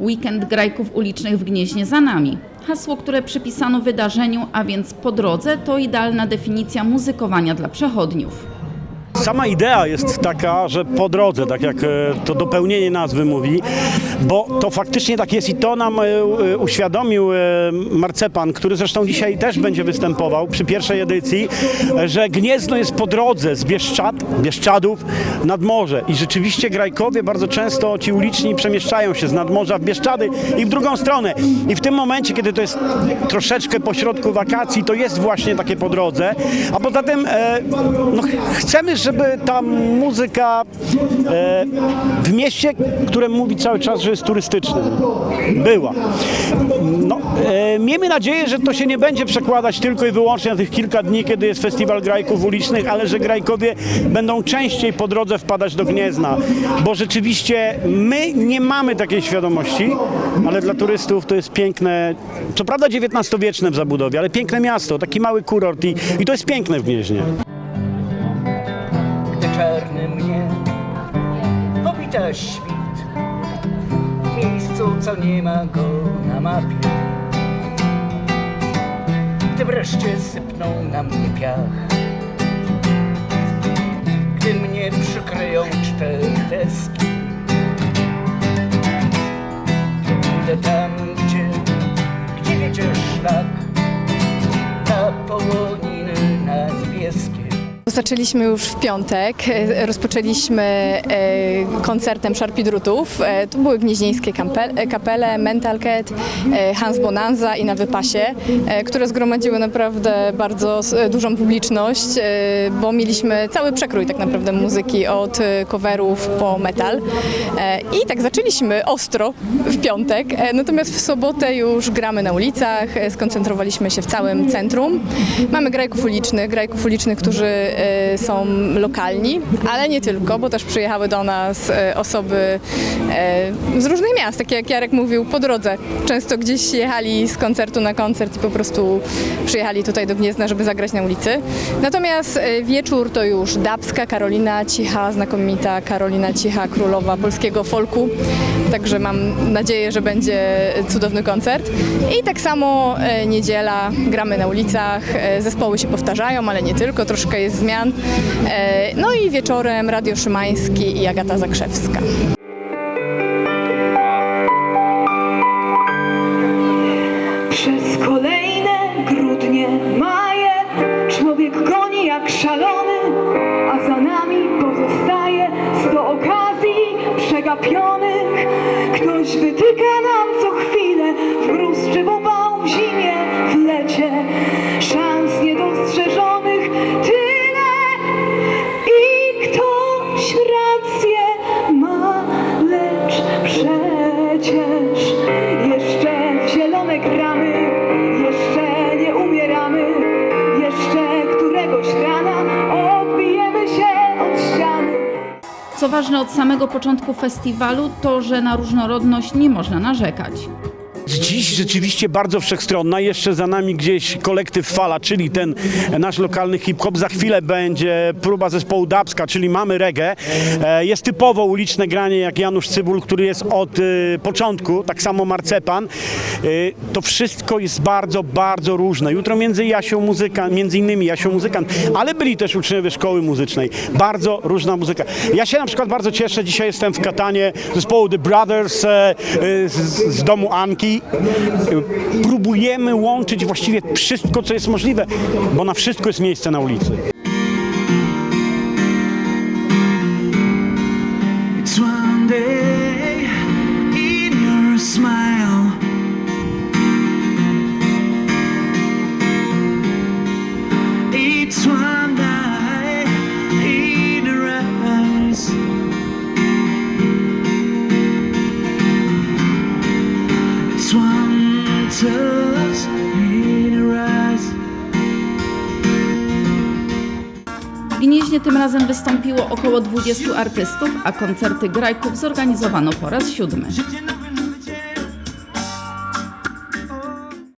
Weekend grajków ulicznych w Gnieźnie za nami. Hasło, które przypisano wydarzeniu, a więc po drodze, to idealna definicja muzykowania dla przechodniów. Sama idea jest taka, że po drodze, tak jak e, to dopełnienie nazwy mówi, bo to faktycznie tak jest i to nam e, e, uświadomił Marcepan, który zresztą dzisiaj też będzie występował przy pierwszej edycji, że Gniezno jest po drodze z Bieszczad, Bieszczadów nad morze i rzeczywiście Grajkowie bardzo często ci uliczni przemieszczają się z nadmorza w Bieszczady i w drugą stronę. I w tym momencie, kiedy to jest troszeczkę pośrodku wakacji, to jest właśnie takie po drodze, a poza tym e, no, chcemy, żeby ta muzyka e, w mieście, które mówi cały czas, że jest turystyczne, była. No, miejmy nadzieję, że to się nie będzie przekładać tylko i wyłącznie na tych kilka dni, kiedy jest festiwal grajków ulicznych, ale że grajkowie będą częściej po drodze wpadać do Gniezna, bo rzeczywiście my nie mamy takiej świadomości, ale dla turystów to jest piękne, co prawda XIX-wieczne w zabudowie, ale piękne miasto, taki mały kurort i, i to jest piękne w Gnieźnie. gdy czarny mnie powita świt w miejscu, co nie ma go na mapie. Gdy wreszcie sypną na mnie piach, gdy mnie przykryją cztery deski, Zaczęliśmy już w piątek. E, Rozpoczęliśmy e, koncertem Szarpidrutów. E, To były gnieźnieńskie kapele, Mental Cat, Hans Bonanza i Na Wypasie, które zgromadziły naprawdę bardzo dużą publiczność, bo mieliśmy cały przekrój tak naprawdę muzyki od coverów po metal. I tak zaczęliśmy ostro w piątek, natomiast w sobotę już gramy na ulicach, skoncentrowaliśmy się w całym centrum. Mamy grajków ulicznych, grajków ulicznych, którzy są lokalni, ale nie tylko, bo też przyjechały do nas e, osoby e, z różnych miast, takie jak Jarek mówił, po drodze. Często gdzieś jechali z koncertu na koncert i po prostu przyjechali tutaj do Gniezna, żeby zagrać na ulicy. Natomiast wieczór to już Dabska, Karolina Cicha, znakomita Karolina Cicha, królowa polskiego folku. Także mam nadzieję, że będzie cudowny koncert. I tak samo niedziela, gramy na ulicach, zespoły się powtarzają, ale nie tylko, troszkę jest zmian. E, No i wieczorem Radio Szymański i Agata Zakrzewska. Przez kolejne grudnie, maje człowiek goni jak szalony, a za nami pozostaje sto okazji przegapionych. Ktoś wytyka nam co chwilę w mróz czy w gramy, jeszcze nie umieramy, jeszcze któregoś rana odbijemy się od ściany. Co ważne od samego początku festiwalu, to że na różnorodność nie można narzekać. Dziś rzeczywiście bardzo wszechstronna. Jeszcze za nami gdzieś kolektyw Fala, czyli ten nasz lokalny hip-hop. Za chwilę będzie próba zespołu Dabska, czyli mamy reggae. E, Jest typowo uliczne granie jak Janusz Cybul, który jest od e, początku, tak samo Marcepan. E, To wszystko jest bardzo, bardzo różne. Jutro między Jasią Muzykant, między innymi Jasią Muzykant, ale byli też uczniowie szkoły muzycznej. Bardzo różna muzyka. Ja się na przykład bardzo cieszę, dzisiaj jestem w Katanie zespołu The Brothers z, z domu Anki. E, Próbujemy łączyć właściwie wszystko, co jest możliwe, bo na wszystko jest miejsce na ulicy. It's one day in your smile. Touch in your eyes. W Gnieźnie tym razem wystąpiło około 20 artystów, a koncerty grajków zorganizowano po raz siódmy.